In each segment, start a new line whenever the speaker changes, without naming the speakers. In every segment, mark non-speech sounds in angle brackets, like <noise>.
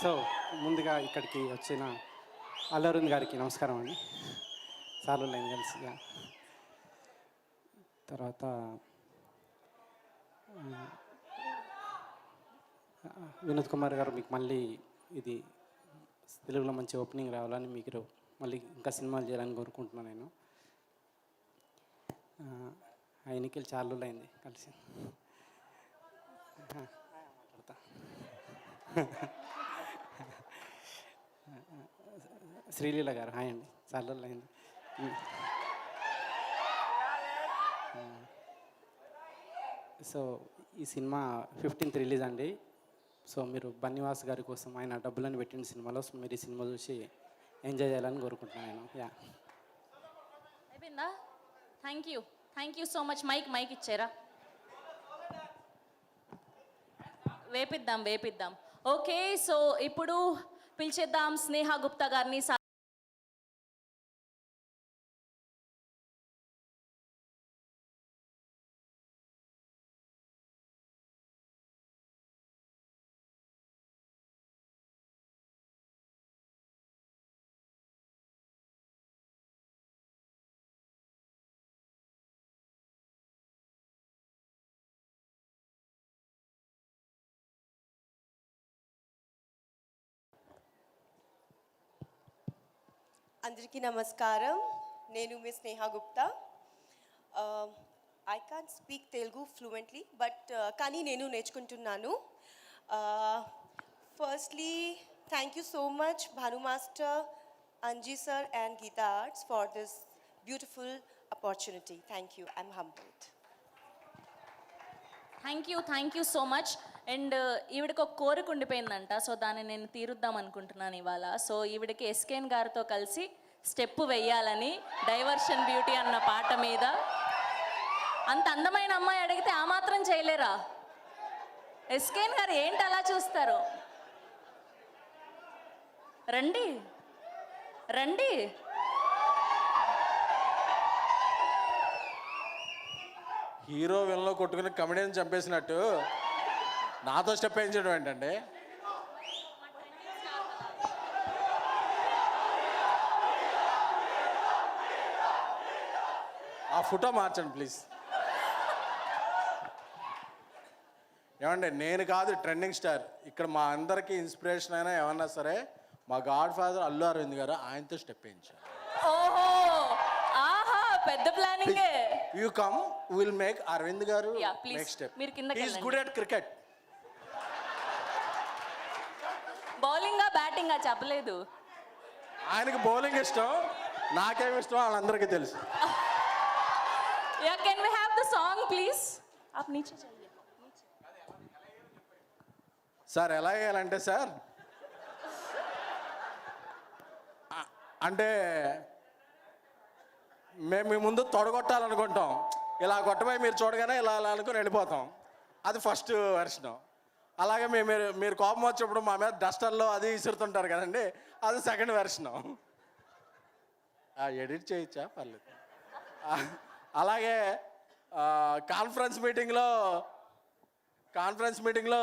So ముందుగా ఇక్కడికి వచ్చిన అల్లరుంద్ గారికి నమస్కారం అండి. సార్లు నేను కలిసి తర్వాత వినోద్ కుమార్ గారు మీకు మళ్ళీ ఇది తెలుగులో మంచి ఓపెనింగ్ రావాలని మీకు మళ్ళీ ఇంకా సినిమాలు చేయాలని కోరుకుంటున్నాను నేను. ఆయనకి చాలా రోజులైంది కలిసి. మాట్లాడతా శ్రీలీల గారు. హాయ్ అండి. సర్లలు అయింది. సో ఈ సినిమా ఫిఫ్టీన్త్ రిలీజ్ అండి. సో మీరు బన్నివాస్ గారి కోసం ఆయన డబ్బులను పెట్టిన సినిమాలో మీరు ఈ సినిమా చూసి ఎంజాయ్ చేయాలని కోరుకుంటున్నాను యా.
అయిపోయిందా? Thank you thank you so much mike mike ఇచ్చారా? వేపిద్దాం వేపిద్దాం. ఓకే సో ఇప్పుడు పిలిచేద్దాం స్నేహ గుప్తా గారిని.
అందరికీ నమస్కారం. నేను మీ Sneha Gupta. I can speak Telugu fluently but కానీ నేను నేర్చుకుంటున్నాను. Firstly thank you so much Bhanu master Anji sir and Geetha Arts for this beautiful opportunity thank you I'm humbled
thank you thank you so much and ఈవిడకి ఒక కోరిక ఉండిపోయిందంట. So దాన్ని నేను తీరుద్దాం అనుకుంటున్నాను ఇవాళ. So ఈవిడకి ఎస్కేన్ గారితో కలిసి స్టెప్ వెయ్యాలని డైవర్షన్ బ్యూటీ అన్న పాట మీద అంత అందమైన అమ్మాయి అడిగితే ఆ మాత్రం చేయలేరా? ఎస్కేన్ గారు ఏంటి అలా చూస్తారు? రండి. రండి.
హీరో విలన్లో కొట్టుకుని కమిడీని చంపేసినట్టు. నాతో స్టెప్ వేయించడం ఏంటండి ఆ ఫోటో మార్చండి ప్లీజ్. ఏమండి నేను కాదు ట్రెండింగ్ స్టార్. ఇక్కడ మా అందరికీ ఇన్స్పిరేషన్ అయినా ఏమన్నా సరే మా గాడ్ ఫాదర్ అల్లు అరవింద్ గారు ఆయనతో స్టెప్ వేయించారు.
ఆహా పెద్ద planning.
You come will make Aravind గారు నెక్స్ట్ స్టెప్
మీరు కింద
good at cricket
bowling batting చెప్పలేదు.
ఆయనకి బౌలింగ్ ఇష్టం నాకేం ఇష్టం వాళ్ళందరికీ తెలుసు.
Yeah can we have the song please
sir ఎలా వేయాలంటే సార్ అంటే మేము మీ ముందు తొడగొట్టాలనుకుంటాం. ఇలా కొట్టమై మీరు చూడగానే ఇలా అనుకుని వెళ్ళిపోతాం. అది ఫస్ట్ వర్షణం అలాగే మేము మీరు మీరు కోపం వచ్చినప్పుడు మా మీద డస్టర్లో అది విసురుతుంటారు కదండి అది సెకండ్ వెర్షన్ ఎడిట్ చేయొచ్చా? పర్లేదు. అలాగే కాన్ఫరెన్స్ మీటింగ్లో కాన్ఫరెన్స్ మీటింగ్లో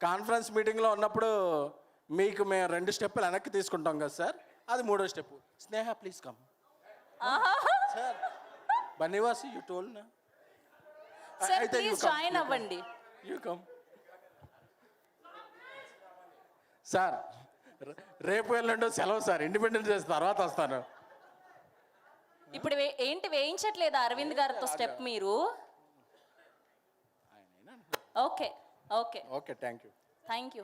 కాన్ఫరెన్స్ మీటింగ్లో ఉన్నప్పుడు మీకు మేము రెండు స్టెప్పులు వెనక్కి తీసుకుంటాం కదా సార్ అది మూడో step Sneha please come sir బన్నీవాసి you told నా
సార్ ప్లీజ్ జాయిన్ అవ్వండి.
యూ కమ్ సార్ రేపు వెళ్ళండి సెలవు సార్ ఇండిపెండెన్స్ డేస్ తర్వాత వస్తాను.
ఇప్పుడు ఏంటి వేయించట్లేదు అరవింద్ గారితో స్టెప్ మీరు? Okay okay.
Okay thank you
thank you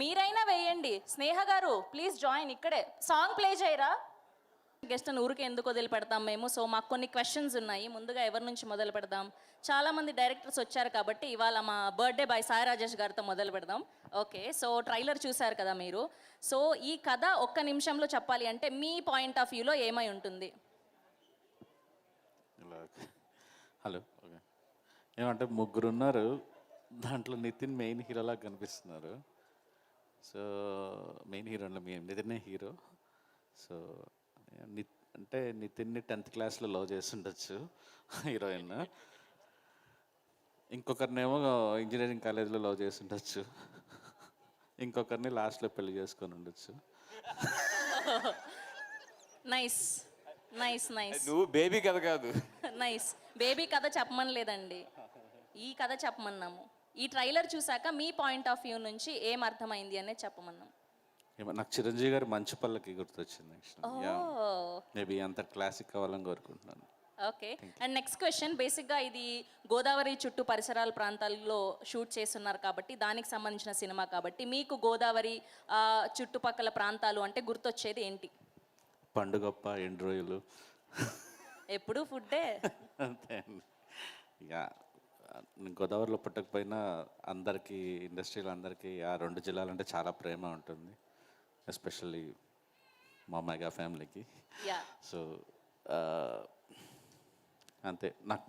మీరైనా వేయండి. స్నేహ గారు ప్లీజ్ జాయిన్ ఇక్కడే. సాంగ్ ప్లే చేయరా? గెస్ట్ని ఊరికే ఎందుకు వదిలిపెడతాం మేము? సో మాకు కొన్ని క్వశ్చన్స్ ఉన్నాయి. ముందుగా ఎవరి నుంచి మొదలు పెడదాం? చాలామంది డైరెక్టర్స్ వచ్చారు కాబట్టి ఇవాళ మా బర్త్డే బాయ్ సాయి రాజేష్ గారితో మొదలు పెడదాం. ఓకే సో ట్రైలర్ చూశారు కదా మీరు? సో ఈ కథ ఒక్క నిమిషంలో చెప్పాలి అంటే మీ పాయింట్ ఆఫ్ వ్యూలో ఏమై ఉంటుంది?
హలో ఏమంటే ముగ్గురు ఉన్నారు దాంట్లో నితిన్ మెయిన్ హీరోలా కనిపిస్తున్నారు. సో మెయిన్ హీరోలో మీ నితిన్ హీరో సో అంటే నితిన్ని టెన్త్ క్లాస్లో లవ్ చేసి ఉండొచ్చు <laughs> హీరోయిన్. ఇంకొకరినేమో ఇంజనీరింగ్ కాలేజ్లో లవ్ చేసి ఉండొచ్చు ఇంకొకరిని లాస్ట్లో పెళ్ళి చేసుకొని ఉండొచ్చు.
నైస్. Nice nice.
నువ్వు బేబీ కథ కాదు.
నైస్. బేబీ కథ చెప్పమని లేదండి. ఈ కథ చెప్పమన్నాము. ఈ ట్రైలర్ చూసాక మీ పాయింట్ ఆఫ్ వ్యూ నుంచి ఏం అర్థమైంది అనేది చెప్పమన్నాం
నాకు చిరంజీవి గారి మంచు పల్లకి గుర్తొచ్చింది మేబీ అంత క్లాసిక్ అవ్వాలని కోరుకుంటున్నాను.
ఓకే. అండ్ నెక్స్ట్ క్వశ్చన్ బేసిక్గా ఇది గోదావరి చుట్టూ పరిసరాల ప్రాంతాల్లో షూట్ చేస్తున్నారు కాబట్టి దానికి సంబంధించిన సినిమా కాబట్టి మీకు గోదావరి చుట్టుపక్కల ప్రాంతాలు అంటే గుర్తొచ్చేది ఏంటి?
పండుగప్ప ఎండు రోజులు
ఎప్పుడు? ఫుడ్డే? <laughs>
అంతే ఇక గోదావరిలో పుట్టకపోయినా అందరికీ ఇండస్ట్రీలో అందరికీ ఆ రెండు జిల్లాలంటే చాలా ప్రేమ ఉంటుంది. ఎస్పెషల్లీ మా మెగా ఫ్యామిలీకి.
యా.
సో అంతే. నాకు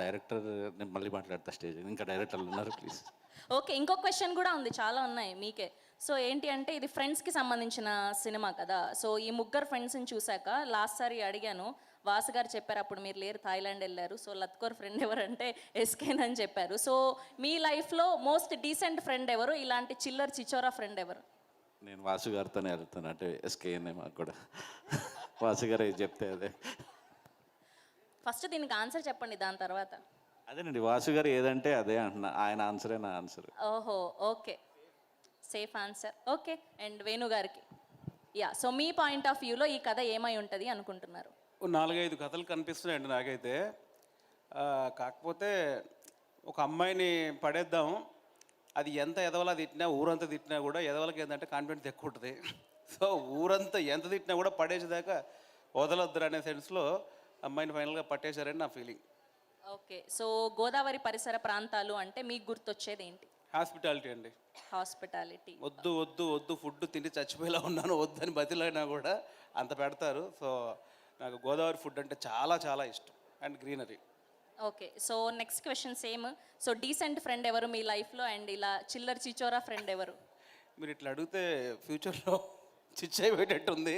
డైరెక్టర్ నేను మళ్ళీ మాట్లాడతా స్టేజ్. ఇంకా డైరెక్టర్లు ఉన్నారు ప్లీజ్.
ఓకే ఇంకో క్వశ్చన్ కూడా ఉంది. చాలా ఉన్నాయి మీకే. సో ఏంటి అంటే ఇది ఫ్రెండ్స్కి సంబంధించిన సినిమా కదా. సో ఈ ముగ్గురు ఫ్రెండ్స్ని చూశాక లాస్ట్ సారి అడిగాను వాసు గారు చెప్పారు అప్పుడు మీరు లేరు థాయిలాండ్ వెళ్ళారు. సో లత్కోర్ ఫ్రెండ్ ఎవరంటే ఎస్కేన్ అని చెప్పారు. సో మీ లైఫ్లో మోస్ట్ డీసెంట్ ఫ్రెండ్ ఎవరు? ఇలాంటి చిల్లర్ చిచోరా ఫ్రెండ్ ఎవరు?
నేను వాసు గారితోనే వెళ్తాను అంటే ఎస్కేఎన్ఏ మాకు కూడా. వాసు గారు చెప్తే అదే.
ఫస్ట్ దీనికి ఆన్సర్ చెప్పండి దాని తర్వాత.
అదేనండి వాసు గారు ఏదంటే అదే అంటున్నా. ఆయన ఆన్సరే నా ఆన్సర్.
ఓహో okay. Safe answer. Okay and Venu గారికి. యా సో మీ పాయింట్ ఆఫ్ వ్యూలో ఈ కథ ఏమై ఉంటుంది అనుకుంటున్నారు?
ఓ నాలుగైదు కథలు కనిపిస్తున్నాయండి నాకైతే. ఆ, కాకపోతే ఒక అమ్మాయిని పడేద్దాం. అది ఎంత ఎదవలా తిట్టినా ఊరంతా తిట్టినా కూడా ఎదవలకి ఏంటంటే కాన్ఫిడెన్స్ ఎక్కువ ఉంటుంది. సో ఊరంతా ఎంత తిట్టినా కూడా పడేసేదాకా వదలొద్దురు అనే సెన్స్లో అమ్మాయిని ఫైనల్గా పట్టేశారని నా ఫీలింగ్
ఓకే సో గోదావరి పరిసర ప్రాంతాలు అంటే మీకు గుర్తొచ్చేది ఏంటి?
హాస్పిటాలిటీ అండి.
హాస్పిటాలిటీ
వద్దు వద్దు వద్దు ఫుడ్ తిని చచ్చిపోయేలా ఉన్నాను వద్దని బతిలైనా కూడా అంత పెడతారు. సో నాకు గోదావరి ఫుడ్ అంటే చాలా చాలా ఇష్టం. And greenery
okay so next question same so decent friend ఎవరు మీ లైఫ్లో అండ్ ఇలా చిల్లర్ చిచోరా ఫ్రెండ్ ఎవరు?
మీరు ఇట్లా అడిగితే ఫ్యూచర్లో చిచ్చైపోయేటట్టుంది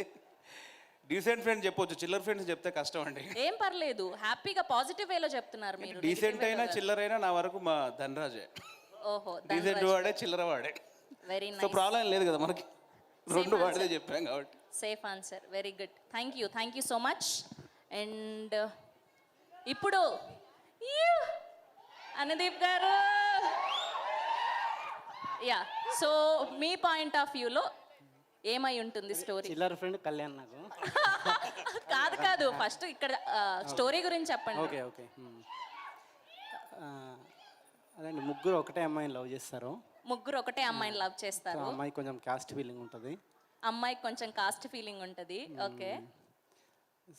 డీసెంట్ ఫ్రెండ్ చెప్పొచ్చు చిల్లర్ ఫ్రెండ్స్ చెప్తే కష్టం అండి.
ఏం పర్లేదు హ్యాపీగా పాజిటివ్ వేలో చెప్తున్నారు మీరు.
డీసెంట్ అయినా చిల్లర అయినా నా వరకు మా ధనరాజే.
ఓహో
డీసెంట్ వాడే చిల్లర వాడే.
వెరీ
సో
నైస్
ప్రాబ్లం లేదు కదా మనకి. రెండు వాడితే చెప్పాం కాబట్టి.
Safe answer very good thank you thank you so much and ఇప్పుడు! అనుదీప్ గారు. యా సో మీ పాయింట్ ఆఫ్ వ్యూలో ఏమై ఉంటుంది స్టోరీ
చిల్లర ఫ్రెండ్ కళ్యాణ్ నాకు. <laughs>
కాదు కాదు. ఫస్ట్ ఇక్కడ స్టోరీ గురించి చెప్పండి.
Okay okay. అదండి ముగ్గురు ఒకటే అమ్మాయిని లవ్ చేస్తారు.
ముగ్గురు ఒకటే అమ్మాయిని లవ్ చేస్తారు.
అమ్మాయి కొంచెం కాస్ట్ ఫీలింగ్ ఉంటుంది.
అమ్మాయికి కొంచెం కాస్ట్ ఫీలింగ్ ఉంటుంది. ఓకే.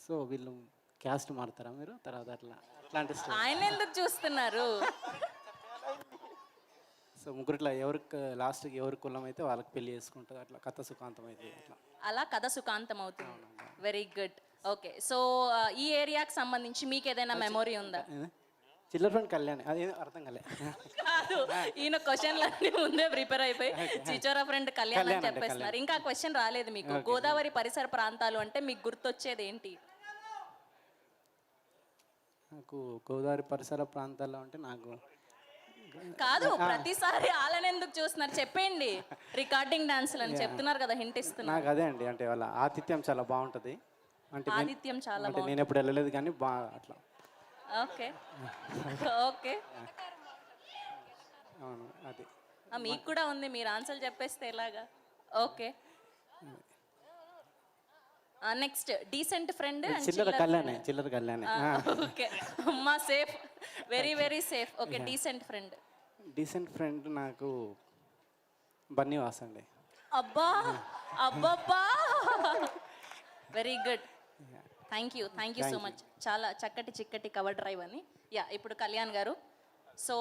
సో వీళ్ళు క్యాస్ట్ మారుతారా మీరు? తర్వాత అట్లా. అట్లాంటి.
ఆయన ఎందుకు చూస్తున్నారు?
సో ముగ్గురిట్లో ఎవరికి లాస్ట్కి ఎవరి కులం అయితే వాళ్ళకి పెళ్ళి చేసుకుంటుంది అట్లా కథ సుఖాంతం అట్లా.
అలా కథ సుఖాంతం అవుతుంది. వెరీ గుడ్ ఓకే సో ఈ ఏరియాకి సంబంధించి మీకు ఏదైనా మెమొరీ ఉందా?
చిల్లర ఫ్రెండ్ కళ్యాణ్. అది అర్థం కాలే.
కాదు. ఈయన క్వశ్చన్లు అన్ని ముందే ప్రిపేర్ అయిపోయి చిచోరా ఫ్రెండ్ కళ్యాణ్ అని చెప్పేస్తున్నారు. ఇంకా క్వశ్చన్ రాలేదు మీకు. గోదావరి పరిసర ప్రాంతాలు అంటే మీకు గుర్తొచ్చేది ఏంటి?
నాకు గోదావరి పరిసర ప్రాంతాల్లో అంటే నాకు
కాదు ప్రతిసారి వాళ్ళని ఎందుకు చూస్తున్నారు? చెప్పండి రికార్డింగ్ డాన్సులు అని చెప్తున్నారు కదా హింట్ ఇస్తున్నారు.
నాకు అదే అండి అంటే వాళ్ళ ఆతిథ్యం చాలా బాగుంటుంది. అంటే
ఆదిత్యం చాలా
అంటే నేను ఎప్పుడు వెళ్ళలేదు కానీ బాగా అట్లా.
ఓకే. <laughs> ఓకే.
అవును అది.
మీకు కూడా ఉంది మీరు ఆన్సర్ చెప్పేస్తే ఎలాగా? ఓకే. నెక్స్ట్ డీసెంట్ ఫ్రెండ్
చిల్లర కళ్యాణే చిల్లర కళ్యాణే.
ఓకే అమ్మా safe very very safe okay decent friend
decent friend నాకు బన్నీవాస్ అండి
అబ్బా అబ్బబ్బా. Very good thank you thank you so much చాలా చక్కటి చిక్కటి కవర్ డ్రైవ్ అని. యా ఇప్పుడు కళ్యాణ్ గారు. సో